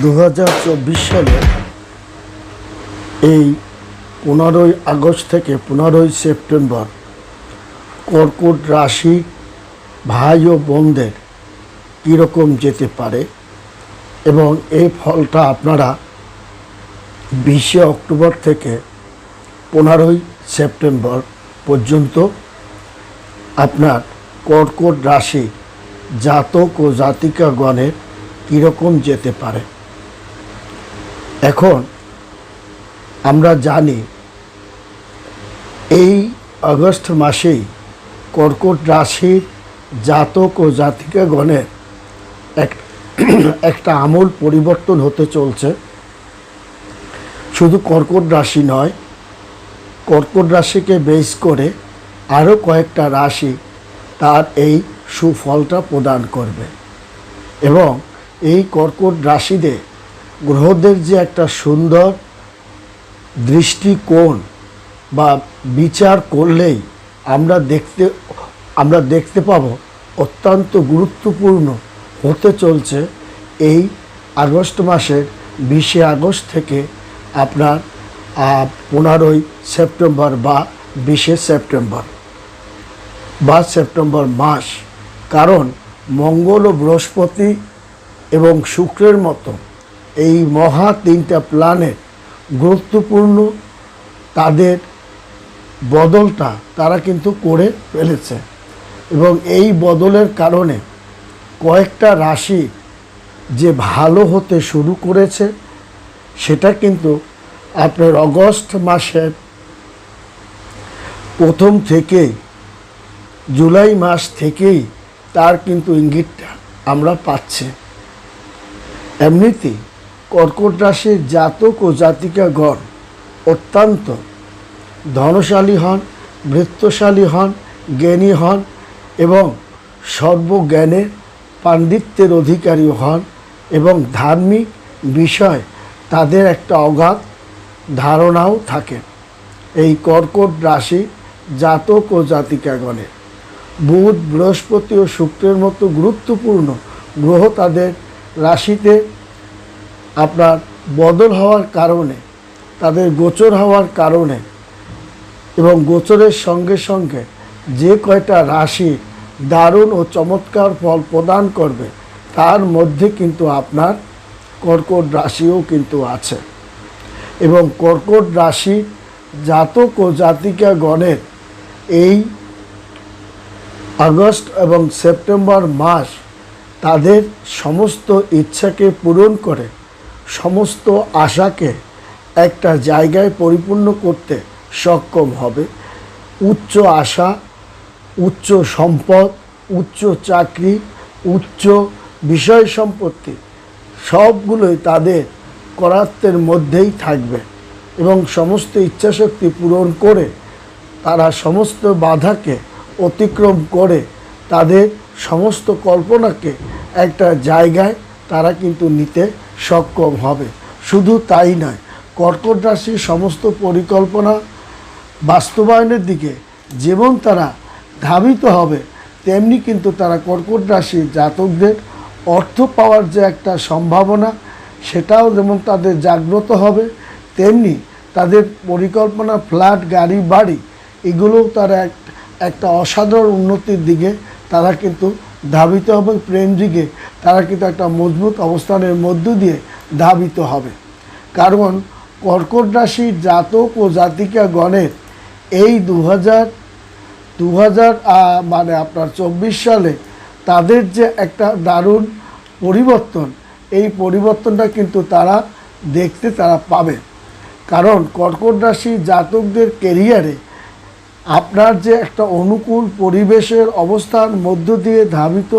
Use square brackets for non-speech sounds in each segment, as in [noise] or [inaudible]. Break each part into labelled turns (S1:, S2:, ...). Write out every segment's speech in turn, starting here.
S1: দু হাজার চব্বিশ সালে এই পনেরোই আগস্ট থেকে পনেরোই সেপ্টেম্বর কর্কট রাশি ভাই ও বোনদের কীরকম যেতে পারে এবং এই ফলটা আপনারা বিশে অক্টোবর থেকে পনেরোই সেপ্টেম্বর পর্যন্ত আপনার কর্কট রাশি জাতক ও জাতিকাগণের কীরকম যেতে পারে। এখন আমরা জানি এই আগস্ট মাসেই কর্কট রাশির জাতক ও জাতিকাগণের এক [clears throat] একটা আমূল পরিবর্তন হতে চলছে। শুধু কর্কট রাশি নয়, কর্কট রাশিকে বেস করে আরও কয়েকটা রাশি তার এই সুফলটা প্রদান করবে। এবং এই কর্কট রাশিতে গ্রহদের যে একটা সুন্দর দৃষ্টিকোণ বা বিচার করলেই আমরা দেখতে আমরা দেখতে পাব অত্যন্ত গুরুত্বপূর্ণ হতে চলছে এই আগস্ট মাসের বিশে আগস্ট থেকে আপনার পনেরোই সেপ্টেম্বর বা বিশে সেপ্টেম্বর বা সেপ্টেম্বর মাস। কারণ মঙ্গল ও বৃহস্পতি এবং শুক্রের মতো এই মহা তিনটা প্ল্যানেট গুরুত্বপূর্ণ তাদের বদলটা তারা কিন্তু করে ফেলেছে। এবং এই বদলের কারণে কয়েকটা রাশি যে ভালো হতে শুরু করেছে, সেটা কিন্তু আপনার অগস্ট মাসের প্রথম থেকেই, জুলাই মাস থেকেই তার কিন্তু ইঙ্গিতটা আমরা পাচ্ছি। এমনিতেই কর্কট রাশির জাতক ও জাতিকাগণ অত্যন্ত ধনশালী হন বৃত্তশালী হন, জ্ঞানী হন এবং সর্বজ্ঞানের পাণ্ডিত্যের অধিকারী হন এবং ধার্মিক বিষয় তাদের একটা অগাধ ধারণাও থাকে। এই কর্কট রাশি জাতক ও জাতিকাগণের বুধ, বৃহস্পতি ও শুক্রের মতো গুরুত্বপূর্ণ গ্রহ তাদের রাশিতে আপনার বদল হওয়ার কারণে, তাদের গোচর হওয়ার কারণে এবং গোচরের সঙ্গে সঙ্গে যে কয়টা রাশি দারুণ ও চমৎকার ফল প্রদান করবে, তার মধ্যে কিন্তু আপনার কর্কট রাশিও কিন্তু আছে। এবং কর্কট রাশি জাতক ও জাতিকা গণের এই আগস্ট এবং সেপ্টেম্বর মাস তাদের সমস্ত ইচ্ছাকে পূরণ করে সমস্ত আশাকে একটা জায়গায় পরিপূর্ণ করতে সক্ষম হবে। উচ্চ আশা, উচ্চ সম্পদ, উচ্চ চাকরি, উচ্চ বিষয় সম্পত্তি সবগুলোই তাদের করাত্মের মধ্যেই থাকবে এবং সমস্ত ইচ্ছাশক্তি পূরণ করে তারা সমস্ত বাধাকে অতিক্রম করে তাদের সমস্ত কল্পনাকে একটা জায়গায় তারা কিন্তু নিতে সক্ষম হবে। শুধু তাই নয়, কর্কট রাশির সমস্ত পরিকল্পনা বাস্তবায়নের দিকে যেমন তারা ধাবিত হবে, তেমনি কিন্তু তারা কর্কট রাশির জাতকদের অর্থ পাওয়ার যে একটা সম্ভাবনা, সেটাও যেমন তাদের জাগ্রত হবে, তেমনি তাদের পরিকল্পনা ফ্ল্যাট, গাড়ি, বাড়ি, এগুলোও তারা এক, একটা অসাধারণ উন্নতির দিকে তারা কিন্তু ধাবিত হবে প্রেম দিকে, তারা কিন্তু একটা মজবুত অবস্থানের মধ্য দিয়ে ধাবিত হবে। কারণ কর্কট রাশির জাতক ও জাতিকা গণের এই দু হাজার দু হাজার মানে আপনার চব্বিশ সালে তাদের যে একটা দারুণ পরিবর্তন, এই পরিবর্তনটা কিন্তু তারা দেখতে তারা পাবে। কারণ কর্কট রাশি জাতকদের কেরিয়ারে আপনার যে একটা অনুকূল পরিবেশের অবস্থান মধ্য দিয়ে ধাবিত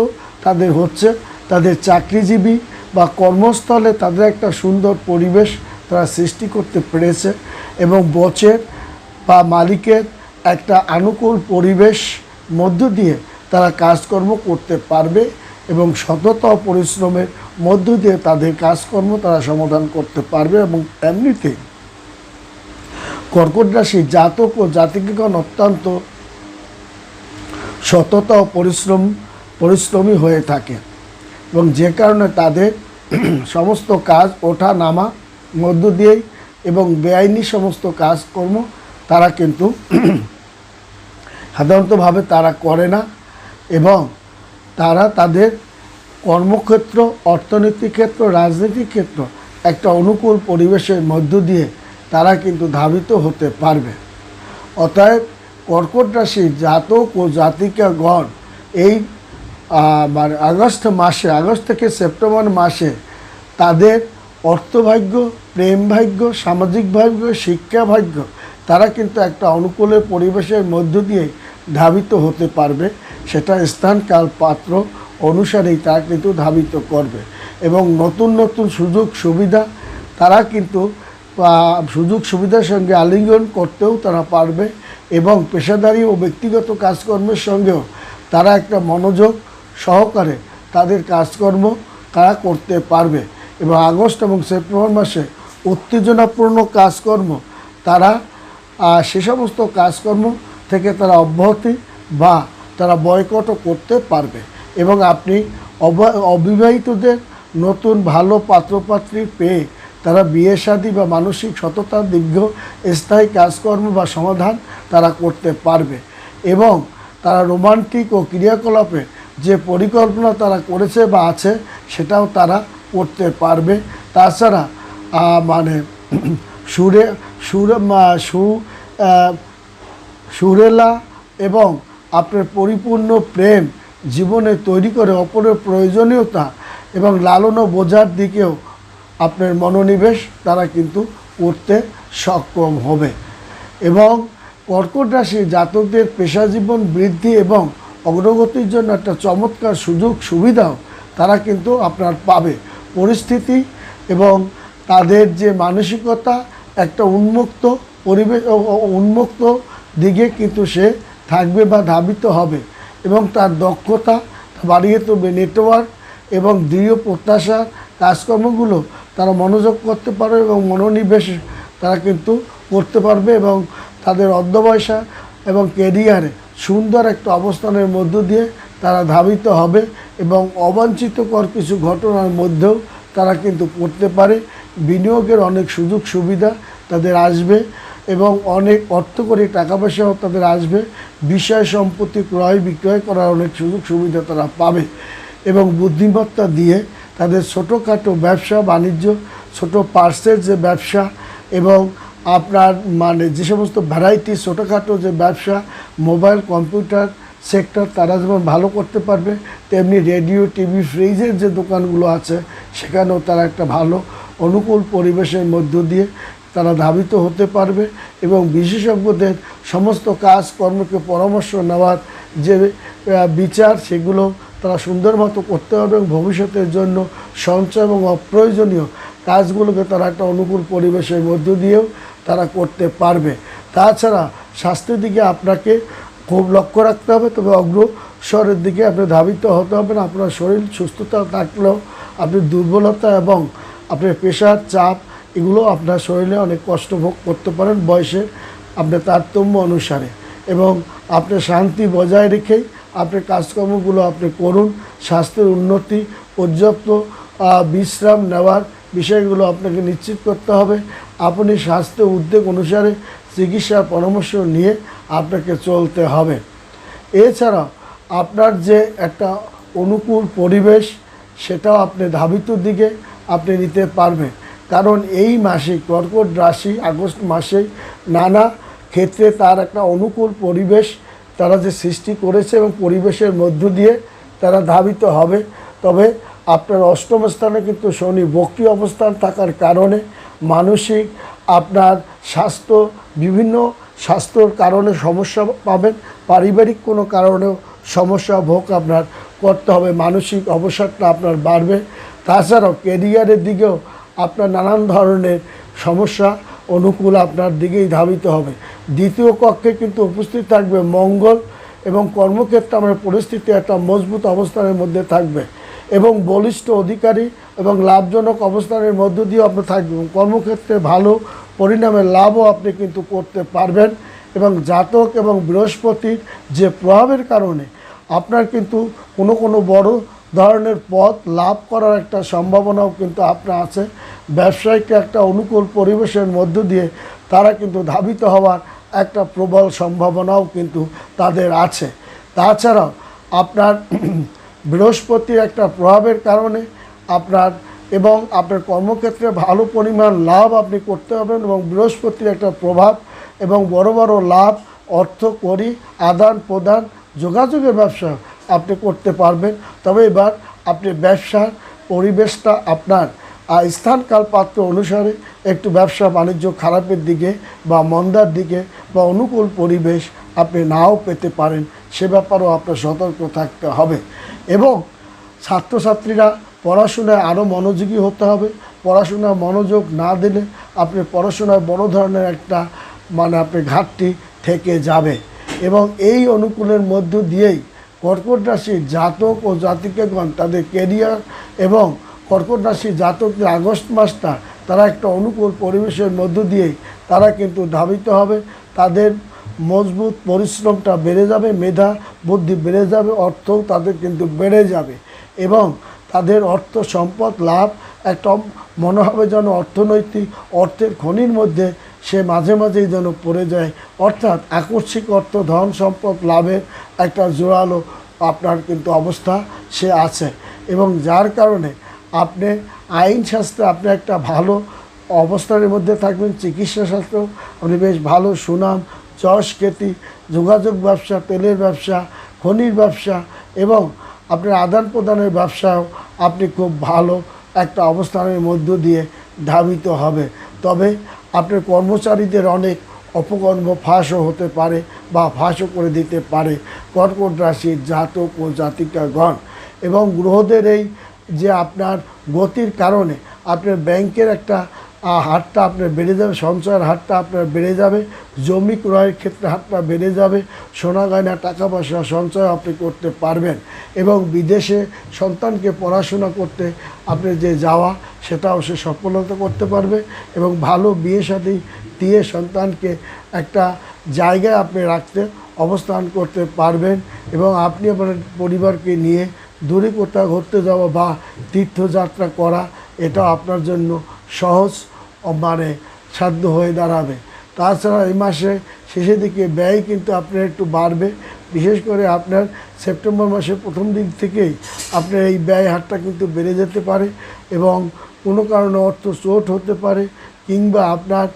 S1: তাদের হচ্ছে, তাদের চাকরিজীবী বা কর্মস্থলে তাদের একটা সুন্দর পরিবেশ তারা সৃষ্টি করতে পেরেছে এবং বচের বা মালিকের একটা অনুকূল পরিবেশ মধ্য দিয়ে তারা কাজকর্ম করতে পারবে এবং সততা পরিশ্রমের মধ্য দিয়ে তাদের কাজকর্ম তারা সমাধান করতে পারবে এবং এমনিতেই কর্কট রাশি জাতক ও জাতিকগণ অত্যন্ত সততা ও পরিশ্রম, পরিশ্রমী হয়ে থাকে এবং যে কারণে তাদের [clears throat] সমস্ত কাজ ওঠা, নামা, মধ্য দিয়েই এবং বেআইনি সমস্ত কাজকর্ম তারা কিন্তু [clears throat] সাধারণতভাবে তারা করে না এবং তারা তাদের কর্মক্ষেত্র অর্থনৈতিক ক্ষেত্র রাজনৈতিক ক্ষেত্র একটা অনুকূল পরিবেশের মধ্য দিয়ে তারা কিন্তু ধাবিত হতে পারবে। অতএব কর্কট রাশির জাতক ও জাতিকাগণ এই মানে আগস্ট মাসে, আগস্ট থেকে সেপ্টেম্বর মাসে তাদের অর্থভাগ্য, প্রেম ভাগ্য, সামাজিক ভাগ্য, শিক্ষা ভাগ্য, তারা কিন্তু একটা অনুকূলের পরিবেশের মধ্য দিয়ে ধাবিত হতে পারবে। সেটা স্থান, কাল, পাত্র অনুসারেই তারা কিন্তু ধাবিত করবে। এবং নতুন নতুন সুযোগ, সুবিধা তারা কিন্তু সুযোগ সুবিধার সঙ্গে আলিঙ্গন করতেও তারা পারবে এবং পেশাদারি ও ব্যক্তিগত কাজকর্মের সঙ্গেও তারা একটা মনোযোগ সহকারে তাদের কাজকর্ম তারা করতে পারবে এবং আগস্ট এবং সেপ্টেম্বর মাসে উত্তেজনাপূর্ণ কাজকর্ম তারা সে সমস্ত কাজকর্ম থেকে তারা অব্যাহতি বা তারা বয়কটও করতে পারবে এবং আপনি অব- অবিবাহিতদের নতুন ভালো পাত্রপাত্রী পেয়ে তারা বিয়ে, শাদী বা মানসিক সততা, দীর্ঘ স্থায়ী কাজকর্ম বা সমাধান তারা করতে পারবে। এবং তারা রোমান্টিক ও ক্রিয়াকলাপে যে পরিকল্পনা তারা করেছে বা আছে, সেটাও তারা করতে পারবে। তাছাড়া মানে সুরে সুরে সু সুরেলা এবং আপনার পরিপূর্ণ প্রেম জীবনে তৈরি করে অপরের প্রয়োজনীয়তা এবং লালন বোঝার দিকেও আপনার মনোনিবেশ, তারা কিন্তু করতে সক্ষম হবে। এবং কর্কট রাশি জাতকদের পেশা জীবন বৃদ্ধি এবং অগ্রগতির জন্য একটা চমৎকার সুযোগ, সুবিধাও তারা কিন্তু আপনার পাবে। পরিস্থিতি এবং তাদের যে মানসিকতা, একটা উন্মুক্ত পরিবেশ উন্মুক্ত দিকে কিন্তু সে থাকবে বা ধাবিত হবে এবং তার দক্ষতা বাড়িয়ে তুলবে। নেটওয়ার্ক এবং দৃঢ় প্রত্যাশার কাজকর্মগুলো তারা মনোযোগ করতে পারবে এবং মনোনিবেশ তারা কিন্তু করতে পারবে এবং তাদের অধ্যবয়সা এবং কেরিয়ারে সুন্দর একটা অবস্থানের মধ্য দিয়ে তারা ধাবিত হবে এবং অবাঞ্ছিতকর কিছু ঘটনার মধ্যেও তারা কিন্তু করতে পারে। বিনিয়োগের অনেক সুযোগ সুবিধা তাদের আসবে এবং অনেক অর্থ করে টাকা পয়সাও তাদের আসবে। বিষয় সম্পত্তি ক্রয় বিক্রয় করার অনেক সুযোগ সুবিধা তারা পাবে এবং বুদ্ধিমত্তা দিয়ে তাদের ছোটোখাটো ব্যবসা, বাণিজ্য, ছোট পার্সের যে ব্যবসা এবং আপনার মানে যে সমস্ত ভ্যারাইটি ছোটোখাটো যে ব্যবসা মোবাইল কম্পিউটার সেক্টর তারা যেমন ভালো করতে পারবে, তেমনি রেডিও টিভি ফ্রিজের যে দোকানগুলো আছে, সেখানেও তারা একটা ভালো অনুকূল পরিবেশের মধ্য দিয়ে তারা ধাবিত হতে পারবে এবং বিশেষজ্ঞদের সমস্ত কাজকর্মকে পরামর্শ নেওয়ার যে বিচার, সেগুলো তারা সুন্দর মতো করতে পারবে এবং ভবিষ্যতের জন্য সঞ্চয় এবং অপ্রয়োজনীয় কাজগুলোকে তারা একটা অনুকূল পরিবেশের মধ্য দিয়েও তারা করতে পারবে। তাছাড়া স্বাস্থ্যের দিকে আপনাকে খুব লক্ষ্য রাখতে হবে, তবে অগ্রসরের দিকে আপনি ধাবিত হতে হবে না। আপনার শরীর সুস্থতা থাকলেও আপনি দুর্বলতা এবং আপনার প্রেশার চাপ এগুলো আপনার শরীরে অনেক কষ্ট ভোগ করতে পারেন বয়সের আপনার তারতম্য অনুসারে এবং আপনি শান্তি বজায় রেখেই আপনার কাজকর্মগুলো আপনি করুন, স্বাস্থ্যের উন্নতি, পর্যাপ্ত বিশ্রাম নেওয়ার বিষয়গুলো আপনাকে নিশ্চিত করতে হবে। আপনি স্বাস্থ্য উদ্যোগ অনুসারে চিকিৎসার পরামর্শ নিয়ে আপনাকে চলতে হবে। এছাড়া আপনার যে একটা অনুকূল পরিবেশ, সেটাও আপনি ধাবিত দিকে আপনি নিতে পারবেন। কারণ এই মাসে কর্কট রাশি আগস্ট মাসে নানা ক্ষেত্রে তার একটা অনুকূল পরিবেশ তারা যে সৃষ্টি করেছে এবং পরিবেশের মধ্য দিয়ে তারা ধাবিত হবে, তবে আপনার অষ্টম স্থানে কিন্তু শনি বক্রি অবস্থান থাকার কারণে মানসিক আপনার স্বাস্থ্য, বিভিন্ন স্বাস্থ্যর কারণে সমস্যা পাবেন, পারিবারিক কোনো কারণেও সমস্যা ভোগ আপনার করতে হবে, মানসিক অবসাদটা আপনার বাড়বে। তাছাড়াও কেরিয়ারের দিকেও আপনার নানান ধরনের সমস্যা অনুকূল আপনার দিকেই ধাবিত হবে। দ্বিতীয় কক্ষে কিন্তু উপস্থিত থাকবে মঙ্গল এবং কর্মক্ষেত্রে আমার পরিস্থিতি একটা মজবুত অবস্থানের মধ্যে থাকবে এবং বলিষ্ঠ অধিকারী এবং লাভজনক অবস্থানের মধ্য দিয়েও আপনি থাকবেন। কর্মক্ষেত্রে ভালো পরিণামের লাভও আপনি কিন্তু করতে পারবেন এবং জাতক এবং বৃহস্পতির যে প্রভাবের কারণে আপনার কিন্তু কোনো কোনো বড় ধরনের পথ লাভ করার একটা সম্ভাবনাও কিন্তু আপনার আছে। ব্যবসায়িক একটা অনুকূল পরিবেশের মধ্য দিয়ে তারা কিন্তু ধাবিত হওয়ার একটা প্রবল সম্ভাবনাও কিন্তু তাদের আছে। তাছাড়াও আপনার [clears throat] বৃহস্পতির একটা প্রভাবের কারণে আপনার এবং আপনার কর্মক্ষেত্রে ভালো পরিমাণ লাভ আপনি করতে হবেন এবং বৃহস্পতির একটা প্রভাব এবং বড় বড় লাভ অর্থ করি আদান প্রদান যোগাযোগের ব্যবসা আপনি করতে পারবেন। তবে এবার আপনি ব্যবসার পরিবেশটা আপনার। স্থানকাল পাত্র অনুসারে একটু ব্যবসা বাণিজ্য খারাপের দিকে বা মন্দার দিকে বা অনুকূল পরিবেশ আপনি নাও পেতে পারেন, সে ব্যাপারেও আপনার সতর্ক থাকতে হবে। এবং ছাত্রছাত্রীরা পড়াশোনায় আরও মনোযোগী হতে হবে। পড়াশোনায় মনোযোগ না দিলে আপনি পড়াশোনায় বড় ধরনের একটা মানে আপনি ঘাটতি থেকে যাবে। এবং এই অনুকূলের মধ্য দিয়েই কর্কট রাশির জাতক ও জাতিকেগণ তাদের কেরিয়ার এবং কর্কট রাশির জাতকদের আগস্ট মাসটা তারা একটা অনুকূল পরিবেশের মধ্য দিয়েই তারা কিন্তু ধাবিত হবে। তাদের মজবুত পরিশ্রমটা বেড়ে যাবে, মেধা বুদ্ধি বেড়ে যাবে অর্থ তাদের কিন্তু বেড়ে যাবে এবং তাদের অর্থ সম্পদ লাভ একটা মনে হবে যেন অর্থনৈতিক অর্থের খনির মধ্যে সে মাঝে মাঝেই যেন পড়ে যায়। অর্থাৎ আকস্মিক অর্থ ধন সম্পদ লাভের একটা জোরালো আপনার কিন্তু অবস্থা সে আছে। এবং যার কারণে আপনি আইন শাস্ত্রে আপনি একটা ভালো অবস্থানের মধ্যে থাকবেন, চিকিৎসা শাস্ত্র আপনি বেশ ভালো সুনাম, যশ খ্যাতি যোগাযোগ ব্যবসা, তেলের ব্যবসা, খনির ব্যবসা এবং আপনার আদান প্রদানের ব্যবসাও আপনি খুব ভালো একটা অবস্থানের মধ্য দিয়ে ধাবিত হবে। তবে আপনার কর্মচারীদের অনেক অপকর্ম ফাঁসও হতে পারে বা ফাঁসও করে দিতে পারে। কর্কট রাশির জাতক ও জাতিকাগণ এবং গ্রহদের এই যে আপনার গতির কারণে আপনার ব্যাংকের একটা হারটা আপনার বেড়ে যাবে, সঞ্চয়ের হারটা আপনার বেড়ে যাবে, জমি ক্রয়ের ক্ষেত্রে হারটা বেড়ে যাবে, সোনা গয়না, টাকা পয়সা সঞ্চয় আপনি করতে পারবেন এবং বিদেশে সন্তানকে পড়াশোনা করতে আপনি যে যাওয়া সেটাও সে সফলতা করতে পারবে এবং ভালো বিয়ে সাথী দিয়ে সন্তানকে একটা জায়গায় আপনি রাখতে অবস্থান করতে পারবেন এবং আপনি আপনার পরিবারকে নিয়ে দূরে কোথাও ঘুরতে যাওয়া বা তীর্থযাত্রা করা এটা আপনার জন্য সহজ। মানে সাধ্য হয়ে দাঁড়াবে। তাছাড়া এই মাসে শেষের দিকে ব্যয় কিন্তু আপনার একটু বাড়বে। বিশেষ করে আপনার সেপ্টেম্বর মাসের প্রথম দিক থেকেই আপনার এই ব্যয় হারটা কিন্তু বেড়ে যেতে পারে এবং কোনো কারণে অর্থ চোট হতে পারে কিংবা আপনার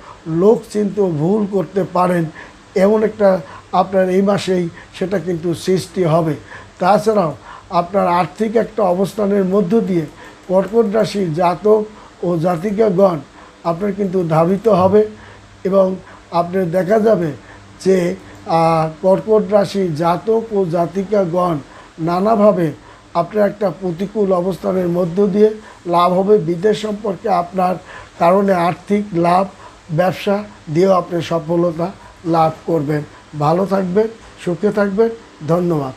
S1: লোক চিন্তা ভুল করতে পারেন। এমন একটা আপনার এই মাসেই সেটা কিন্তু সৃষ্টি হবে। তাছাড়াও আপনার আর্থিক একটা অবস্থানের মধ্য দিয়ে কর্কট রাশির জাতক ও জাতিকাগণ আপনার কিন্তু ধাবিত হবে এবং আপনার দেখা যাবে যে কর্কট রাশি জাতক ও জাতিকাগণ নানাভাবে আপনার একটা প্রতিকূল অবস্থানের মধ্য দিয়ে লাভ হবে। বিদেশ সম্পর্কে আপনার কারণে আর্থিক লাভ, ব্যবসা দিয়েও আপনি সফলতা লাভ করবেন। ভালো থাকবেন, সুখে থাকবেন। ধন্যবাদ।